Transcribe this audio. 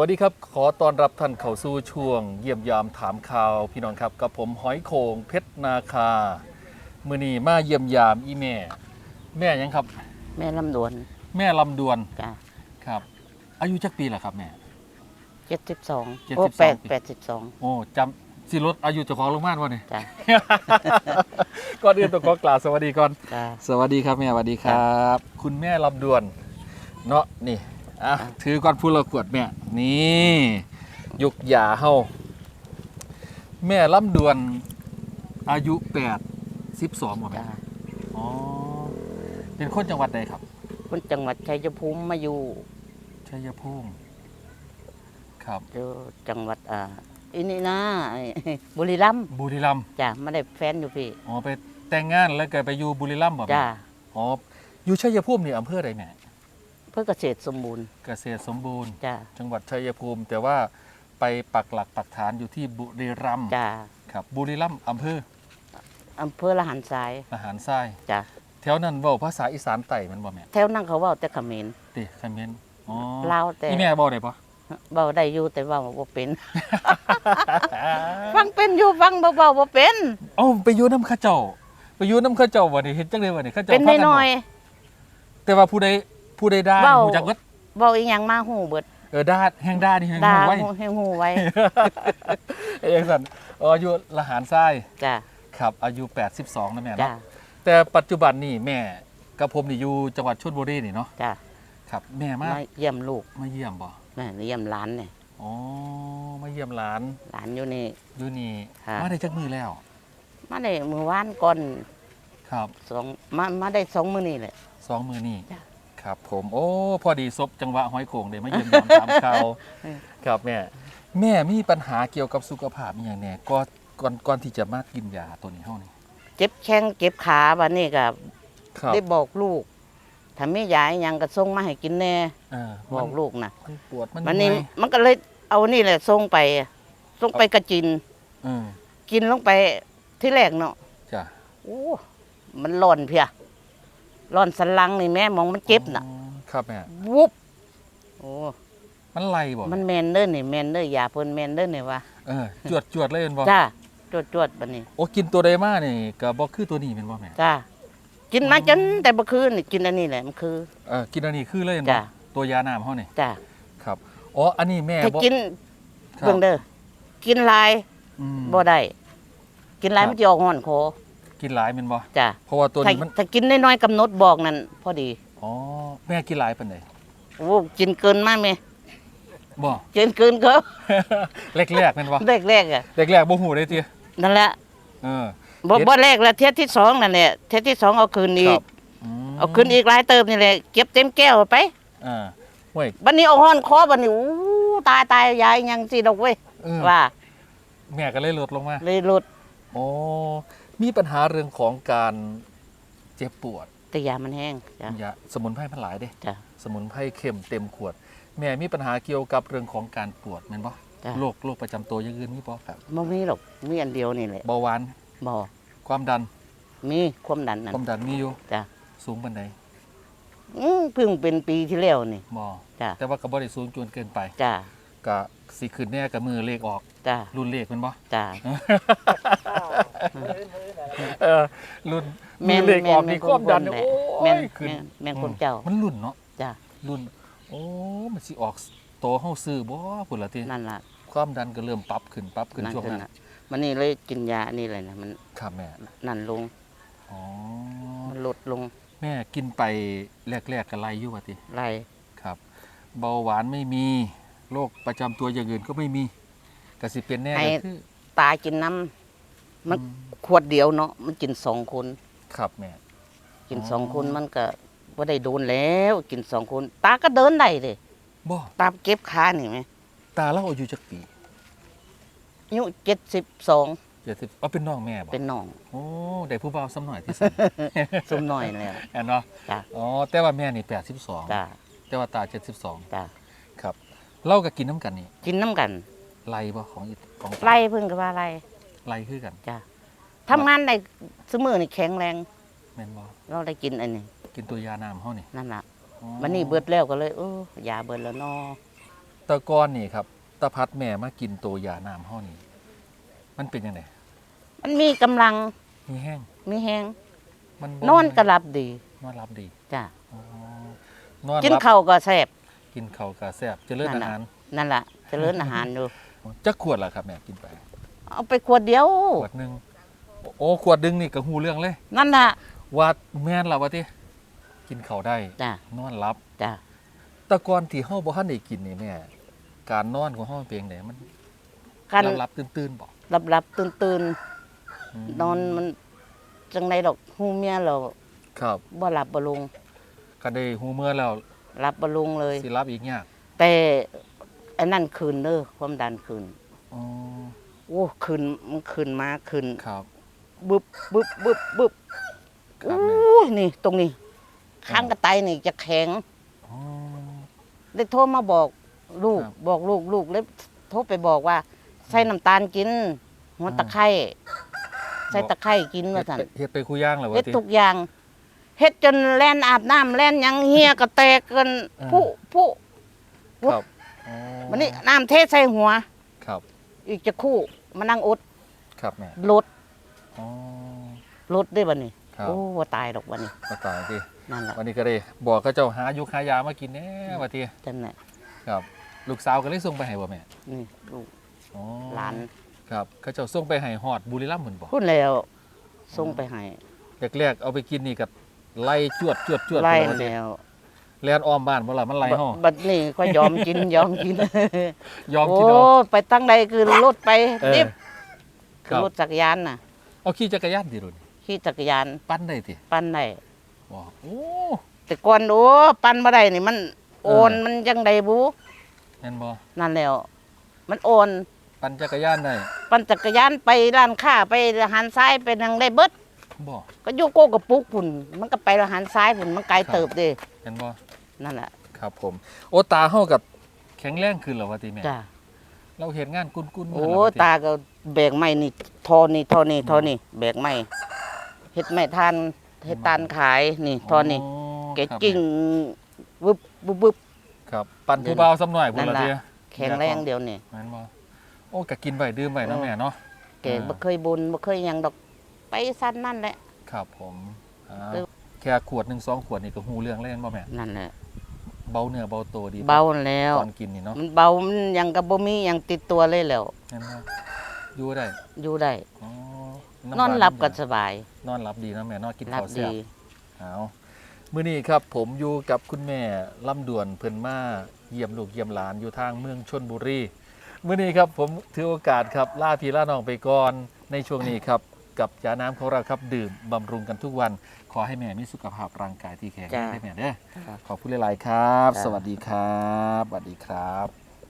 วัสดีครับ ขอต้อนรับท่านเข้าสู่ช่วง เยี่ยมยามถามข่าวพี่น้องครับกับผมหอยโขงเพชรนาคา มือนี้มาเยี่ยมยามอีแม่ แม่หยังครับ แม่ลำดวนแม่ลำดวนจ้ะครับ อายุจักปีล่ะครับแม่ เจ็ดสิบสอง72โอ้แปดปีแปดสิบสอง โอ้จำสิรถอายุเจ้าของลงมานวะนี่จ้ะ ก่อนอื่นต้องขอกล่าวสวัสดีก่อน จ้ะ สวัสดีครับแม่สวัสดีครับ คุณแม่ลำดวน เนาะนี่ อะถือก่อนพูดเราขวดแม่นี่ยุกหยาเฮาแม่ลำดวนอายุแปดสิบสองหมดไหมจ้ะอ๋อเป็นคนจังหวัดใดครับคนจังหวัดชัยภูมิมาอยู่ชัยภูมิครับ อยู่จังหวัดอ่าอินี่นะไอ้ บุรีรัมย์บุรีรัมย์จ้ะไม่ได้แฟนอยู่พี่อ๋อไปแต่งงานแล้วก็ไปอยู่บุรีรัมย์บ่แม่จ้ะอ๋ออยู่ชัยภูมินี่อำเภอใดแม่เพื่อเกษตรสมบูรณ์เกษตรสมบูรณ์ จ้ะจังหวัดชัยภูมิ แต่ว่าไปปักหลักปักฐานอยู่ที่บุรีรัมย์จ้ะครับบุรีรัมย์อำเภออำเภอละหันทรายอาหารทรายจ้ะแถวนั้นเว้าภาษาอีสานไต่มันบ่แม่แถวนั่งเขาเว่าแต่เขมร ติคอมเมนต์อ๋อลาวแต่นี่แม่เว้าได้ปะเบาได้อยู่แต่เบาบ่เป็น ฟังเป็นอยู่ฟังเบาๆบ่เป็น เอ้าไปอยู่น้ำเข้าเจ้า ไปอยู่น้ำเข้าเจ้าบ่นี่เฮ็ดจังได๋บ่นี่เข้าเจ้าเป็นพากัน้อยบอกแต่ว่าผู้ใด ผู้ใดด่าเว้าฮู้จักเบิดๆเบาอีหยังมาหูเบิดเออด่าแห่งด่านี่แห่งด่าฮู้ไว้ หูให้หูไว้ เอ้ยจังซั่นอ๋ออยู่ละหารทรายจ้ะครับ อายุ 82นะแม่จ้ะเนาะแต่ปัจจุบันนี่แม่กับผมนี่อยู่จังหวัดชลบุรีนี่เนาะจ้ะครับ แม่มามาเยี่ยมลูกมาเยี่ยมบ่แม่เยี่ยมหลานเนี่ยอ๋อมาเยี่ยมหลานหลานอยู่นี่ อยู่นี่ค่ะ มาได้จักมือแล้วมาได้มือวานก่อนครับสองมามาได้สองมือนี่แหละสองมือนี่จ้ะ ครับผมโอ้พอดีซบจังหวะห้อยโขงเดี๋ยวมาเยี่ยมยามถามข่าวเออครับแม่แม่มีปัญหาเกี่ยวกับสุขภาพอหย่างแน่ก่อนก่อนก่อนที่จะมากินยาตัวนี้เฮานี่เจ็บแข้งเจ็บขาบัดนี้ก็ครับได้บอกลูกถ้าไม่ยายยังก็ส่งมาให้กินแน่เออบอกลูกนะมันปวดมันวันนี้เมื่อยมันก็เลยเอานี่แหละส่งไปส่งไปกระจินเออกินลงไปที่แรกเนาะจ้ะโอ้มันร้อนเพีย ร้อนสันหลังนี่แม่มองมันเจ็บน่ะ อ๋อครับแม่ วุบโอ้มันไหลบ่มันแมนเด้อนี่แมนเด้อยาเพิ่นแมนเด้อนี่วะเออจวดจวดเลยแม่นบ่จ้าจวดจวดๆบัดนี้โอ้กินตัวใดมานี่ก็บ่คือตัวนี้แม่นบ่แม่จ้ากินมาจนแต่เมื่อคืนนี่กินอันนี้แหละมันคือ เออกินอันนี้คือเลยแม่นบ่จ้ะ ตัวยาน้ำเฮานี่จ้าครับอ๋ออันนี้แม่ถ้าบ่กินครับเบิ่งเด้อกินหลายอืม บ่ได้ กินหลายครับ มันจะออกห้อนคอ กินหลายแม่นบ่จ้าเพราะว่าตัวถ้านี้มันถ้ากินน้อยๆกำหนดบอกนั่นพอดีอ๋อแม่กินหลายปานใดโอ้กินเกินมากไหมบ่ กินเกินเขาแรกๆแม่นบ่แรกๆอะแรกๆบ่ฮู้ได้ตินั่นแหละเออ บ่เฮ็ด บ่แรกแล้วเทสที่สองนั่นแหละเทสที่สองเอาคืนอีครักบมเอาคืนอีกหลายเติมนี่แหละเก็บเต็มแก้วไปอ่าเว้ยบัดนี้เอาห้อนคอบัดนี้อู้ตายตายยายยังสิดอกเว้ยเออว่าแม่ก็เลยลดลงมาเลยหลุด โอ้มีปัญหาเรื่องของการเจ็บปวดแต่ยามันแห้งจ้ะยาสมุนไพรมันหลายเด้ จ้ะ สมุนไพรเข้มเต็มขวด แม่มีปัญหาเกี่ยวกับเรื่องของการปวดแม่นบ่จ้ะ โรคโรคประจำตัวอย่างอื่นมีบ่ครับบ่มีหรอกมีอันเดียวนี่แหละเบาหวานบ่ความดันมีความดันนั่นความดันมีอยู่จ้ะสูงปานใดอือเพิ่งเป็นปีที่แล้วนี่บ่จ้ะแต่ว่าก็บ่ได้สูงจนเกินไปจ้ะก็สิขึ้นแน่กับมือเลขออกจ้ะรุ่นเลขแม่นบ่ จ้ะ เออรุ่นแม่นเลขออกแม่นนี่ความดันแม่นโอ้แม่นยขึ้นแม่นแม่นคนเจ้า มันรุ่นเนาะจ้ะรุ่น โอ้มันสิออกโตเฮาซื้อบ่พุ่นละตินั่นล่ะความดันก็เริ่มปรับขึ้นปรับขึ้นนั่นช่วงคือนั้นน่ะมันนี่เลยกินยาอันนี่เลยนะมันครับแม่นั่นลงอ๋อมันลดลงแม่กินไปแรกๆก็ไล่อยู่ว่าติไล่ครับ เบาหวานไม่มีโรคประจำตัวอย่างอื่นก็ไม่มีก็สิเป็นแน่ก็คือตากินน้ำ มันอืมขวดเดียวเนาะมันกินสองคน ครับแม่ กินอ๋อ สองคนมันก็ว่าได้โดนแล้ว กินสองคน ตาก็เดินได้เลยบ่ตาเก็บขานี่ไหมตาเราอายุจักปีอายุเจ็ดสิบสอง70เอาเป็นน้องแม่บ่เป็นน้อง โอ้ได้ผู้บ่าวซ้ำหน่อยที่สุด ซุ่มน้อยแล้ว แอนเนาะจ้ะ อ๋อแต่ว่าแม่นี่จ้า82แต่ว่าตาจ้า72ครับเราก็กินน้ำกันนี่กินน้ำกันไล่บ่ของอีของตาไล่เพิ่งกับว่าไล่ ไล่คือกันทำงานได้สมือนี่แข็งแรงแม่นบ่เราได้กินอันนี้กินตัวยาน้ำเฮานี่นั่นล่ะอ๋อวันนี้เบิดแล้วก็เลยเออยาเบิดแล้วเนอแตะก้อนนี่ครับตะพัดแม่มากินตัวยาน้ำเฮานี่มันเป็นยังไงมันมีกำลังมีแห้งมีแฮงมันบ่นอนก็หลับดีนอนรับดีจ้ะอ๋อนอนกินรับข้าวก็แซ่บ กินข้าวกะแซ่บเจริญนั่อานน่ะ หารนั่นล่ะเจริญอาหารอยู่ จักขวดล่ะครับแม่กินไป เอาไปขวดเดียว ขวดหนึงโอ้ขวดหนึงนี่ก็ฮู้เรื่องเลย นั่นน่ะ ว่าแม่นล่ะว่าติกินข้าวได้จ้ะ นอนหลับจ้ะแตะก่อนที่เฮาบ่ทันได้กินนี่แม่การนอนของเฮาเป็นจังไดมันกันหลับๆตื่นๆบ่หลับหลับตื่นตื่นมๆนอนมันจังไดดอกฮู้เมียเราครับบ่หลับบ่ลงก็ได้ฮู้เมื่อแล้วหลับบ่ลงเลย สิรับอีกยากแต่อันนั้นคืนเด้อความดันคืน อ๋อ โอ้คืนมันคืนมาคืนครับ บึบบึบบึบบึบครัโอ้บแม่ยนี่ ตรงนี้ ข้างกระไตนี่จะแข็ง อ๋อ ได้โทรมาบอกลูก ครับ บอกลูกลูกเลยโทรไปบอกว่า ใส่น้ำตาลกิน หัวตะไคร้ใส่ตะไคร้กินเฮ็ว่าดท่านไปเฮ็ดไปคุย่างแล้วเฮ็ว่าดติ ทุกอย่างเฮ็ดจนแล่นอาบน้ำแล่นหยังเฮียก็แตกกันอ่า ผู้ผู้ครับอ๋อวันนี้น้ำเทใส่หัวครับ อีกจะครู่มานั่งอดครับแม่ลดอ๋อลดได้บัดนี้ครับ โอ้ว่าตายดอกบัดนี้มาตายตินั่นแหละวันนี้ก็ได้บอกเขาเจ้าหายุคหายามากินแน่ว่าติจังไหนครับ ลูกสาวก็เลยส่งไปให้บ่แม่นี่ลูกอ๋อหลานครับเขาเจ้าส่งไปให้ฮอดบุรีรัมย์พุ่นบ่พูดแล้วส่งไปให้แรกๆเอาไปกินนี่ก็ไล่จวดจวดจวดไล่พุ่นว่าติแล้ว แล่นอ้อมบ้านบ่ล่ะมันไล่เฮาบัดนี้ก็ยอมกินยอมกิน ยอมโอ้กินเอา ไปตั้งใดคือรถไปเออ ดิบคคืรัอบรถจักรยานน่ะเอาขี่จักรยานติรุ่นขี่จักรยานปั้นได้ติปั้นได้บ่โอ้ แต่ก่อนโอ้ปั้นบ่ได้นี่มันโอนเออ มันจังไดบูแม่นบ่นั่นแล้ว มันโอนปั่นจักรยานได้ปั่นจักรยานไปร้านค้าไปหันซ้ายไปทางได้เบิดบ่ก็อยู่โกกระปุกพุ่นมันก็ไปหันซ้ายพุ่นมันไกลครับเติบเด้แม่นบ่ นั่นแหละครับผม โอ้ตาเฮากับแข็งแรงขึ้นแล้วว่าติแม่จ้าเราเห็นงานกุ้นๆโอ้เหมืนแล้วว่ตาก็แบกไม้นี่ทอนี่ทอนี่ทอนี่แบกไม้เฮ็ดไม้ทานเฮ็ดตานขายนี่ทอนี่เกครับกิ้งวึบวึบวึบ ครับปั่นผู้เบาซ้ำหน่อยพุ่นนั่ละนล่ะเด้อแข็งแรงเดียวนี่แม่นบ่โอ้ก็กินไว้ดื่มไว้เนาะเออแม่เนาะ แกอ่า บ่เคยบุญบ่เคยหยังดอกไปสั้นนั่นแหละ ครับผมอ่าเออ แค่ขวดหนึงสองขวดนี่ก็ฮู้เรื่องแล้วแม่นบ่แม่ นั่นแหละ เบาเนื้อเบาตัวดีเบาแล้วตอนกินนี่เนาะมันเบามันหยังก็บ่มีหยังติดตัวเลยแล้วแม่นบ่อยู่ได้อยู่ได้อ๋อนอนหลับก็ำสบาย นอนหลับดีนะแม่เนอนกินหลับข้าวแซ่ดีบเอามื้อนี้ครับผมอยู่กับคุณแม่ลำดวนเพิ่นมาเยี่ยมลูกเยี่ยมหลานอยู่ทางเมืองชนบุรีมื้อนี้ครับผมถือโอกาสครับล่าพี่ล่าน้องไปก่อนในช่วงนี้ครับกับยาน้ำของเราครับดื่มบำรุงกันทุกวันข อให้แม่มีสุขภาพร่างกายที่แข็งแรงจ้าได้แม่เด้อครับขอบคุณหลาย ๆ ครับจ้าสวัสดีครับ สวัสดีครับ